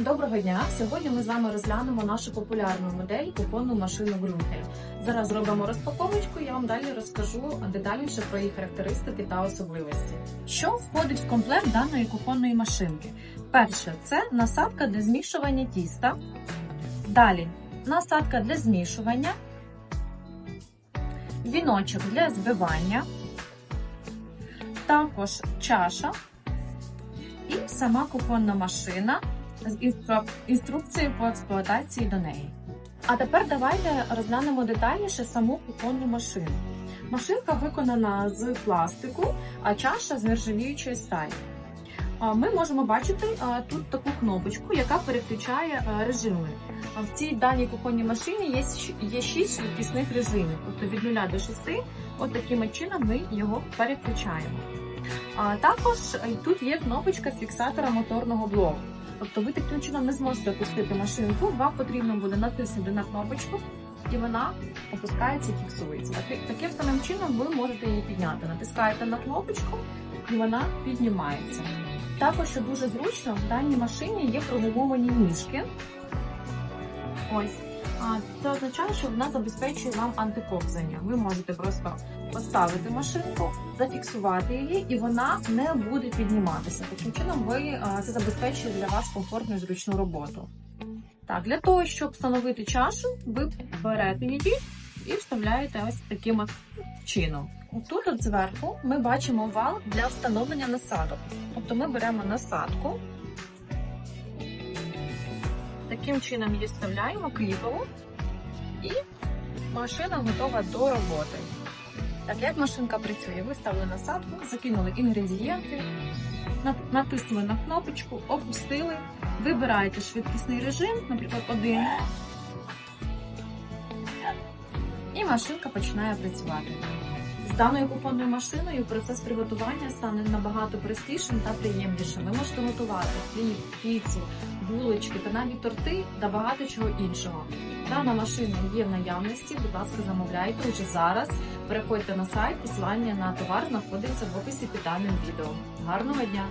Доброго дня! Сьогодні ми з вами розглянемо нашу популярну модель кухонну машину Грункель. Зараз зробимо розпаковочку. Я вам далі розкажу детальніше про її характеристики та особливості. Що входить в комплект даної кухонної машинки? Перше це насадка для змішування тіста. Далі насадка для змішування, віночок для збивання, також чаша і сама кухонна машина з інструкцією по експлуатації до неї. А тепер давайте розглянемо детальніше саму кухонну машину. Машинка виконана з пластику, а чаша з нержавіючої сталі. Ми можемо бачити тут таку кнопочку, яка переключає режими. В цій даній кухонній машині є, щ- є 6 швидкісних режимів, тобто від 0 до 6, от таким чином ми його переключаємо. Також тут є кнопочка фіксатора моторного блоку. Тобто ви таким чином не зможете опустити машинку, вам потрібно буде натиснути на кнопочку, і вона опускається і фіксується. Таким самим чином ви можете її підняти. Натискаєте на кнопочку, і вона піднімається. Також, що дуже зручно, в даній машині є прогумовані ніжки. Ось. Це означає, що вона забезпечує вам антиковзання. Ви можете просто поставити машинку, зафіксувати її, і вона не буде підніматися. Таким чином, ви це забезпечує для вас комфортну і зручну роботу. Так, для того, щоб встановити чашу, ви берете її і вставляєте ось таким чином. Тут от зверху ми бачимо вал для встановлення насадок. Тобто ми беремо насадку, таким чином її вставляємо кліпову, і машина готова до роботи. Так, як машинка працює? Ви ставили насадку, закинули інгредієнти, натиснули на кнопочку, опустили, вибираєте швидкісний режим, наприклад, один. І машинка починає працювати. Даною кухонною машиною процес приготування стане набагато простішим та приємнішим. Ви можете готувати хліб, піцу, булочки та навіть торти та багато чого іншого. Дана машина є в наявності. Будь ласка, замовляйте уже зараз. Переходьте на сайт, посилання на товар знаходиться в описі під даним відео. Гарного дня!